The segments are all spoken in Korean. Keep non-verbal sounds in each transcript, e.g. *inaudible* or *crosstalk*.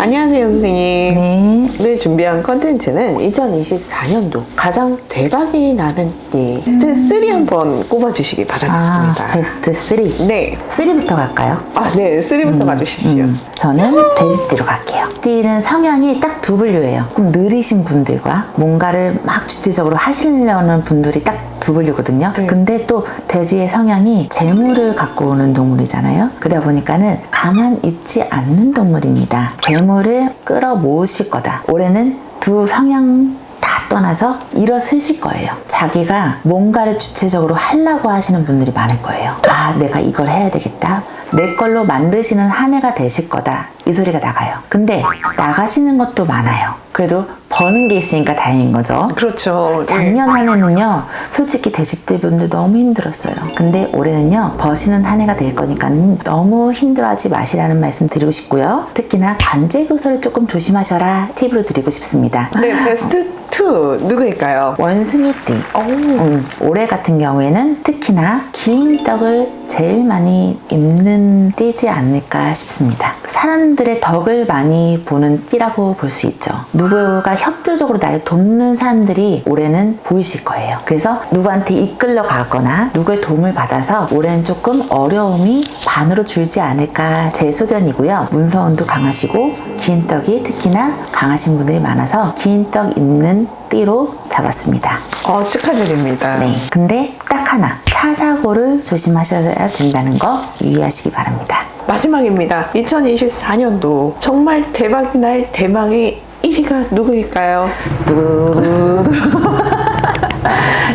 안녕하세요, 선생님. 네. 오늘 준비한 컨텐츠는 2024년도 가장 대박이 나는 띠 베스트 3 한번 꼽아주시기 아, 바라겠습니다. 베스트 3. 네. 3부터 갈까요? 아, 네. 3부터 가주십시오. 음, 저는 돼지띠로 갈게요. 띠는 성향이 딱 두 분류예요. 좀 느리신 분들과 뭔가를 막 주체적으로 하시려는 분들이 딱 두 분류거든요. 네. 근데 또 돼지의 성향이 재물을 갖고 오는 동물이잖아요. 그러다 보니까는 가만 있지 않는 동물입니다. 재물을 끌어 모으실 거다. 올해는 두 성향 다 떠나서 일어서실 거예요. 자기가 뭔가를 주체적으로 하려고 하시는 분들이 많을 거예요. 아, 내가 이걸 해야 되겠다. 내 걸로 만드시는 한 해가 되실 거다. 이 소리가 나가요. 근데 나가시는 것도 많아요. 그래도 버는 게 있으니까 다행인 거죠. 그렇죠. 네. 작년 한 해는요, 솔직히 돼지띠 분들 너무 힘들었어요. 근데 올해는요, 버시는 한 해가 될 거니까 너무 힘들어하지 마시라는 말씀 드리고 싶고요. 특히나 관제교서를 조금 조심하셔라 팁으로 드리고 싶습니다. 네, 베스트 2 누구일까요? 원숭이띠. 오, 음, 올해 같은 경우에는 특히나 긴 떡을 제일 많이 입는 띠지 않을까 싶습니다. 사람들의 덕을 많이 보는 띠라고 볼 수 있죠. 누구가 협조적으로 나를 돕는 사람들이 올해는 보이실 거예요. 그래서 누구한테 이끌려 가거나 누구의 도움을 받아서 올해는 조금 어려움이 반으로 줄지 않을까 제 소견이고요. 문서운도 강하시고 긴 떡이 특히나 강하신 분들이 많아서 긴 떡 입는 띠로 잡았습니다. 어, 축하드립니다. 네. 근데 딱 하나. 차 사고를 조심하셔야 된다는 거 유의하시기 바랍니다. 마지막입니다. 2024년도 정말 대박이 날 대망의 1위가 누구일까요? 두두두두. *laughs*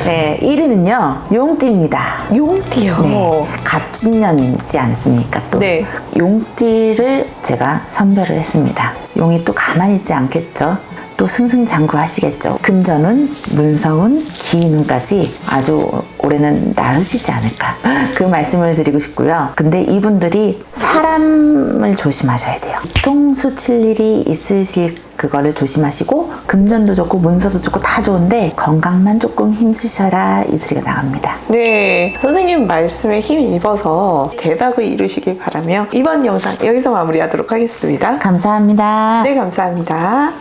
네, 1위는요, 용띠입니다. 용띠요. 네. 갑진년이지 않습니까? 또. 네. 용띠를 제가 선별을 했습니다. 용이 또 가만히 있지 않겠죠? 또 승승장구 하시겠죠. 금전운, 문서운, 기운까지 아주 올해는 나르시지 않을까. *laughs* 그 말씀을 드리고 싶고요. 근데 이분들이 사람을 조심하셔야 돼요. 통수 칠 일이 있으실 그거를 조심하시고 금전도 좋고 문서도 좋고 다 좋은데 건강만 조금 힘쓰셔라 이 소리가 나갑니다. 네, 선생님 말씀에 힘이 입어서 대박을 이루시길 바라며 이번 영상 여기서 마무리하도록 하겠습니다. 감사합니다. 네, 감사합니다.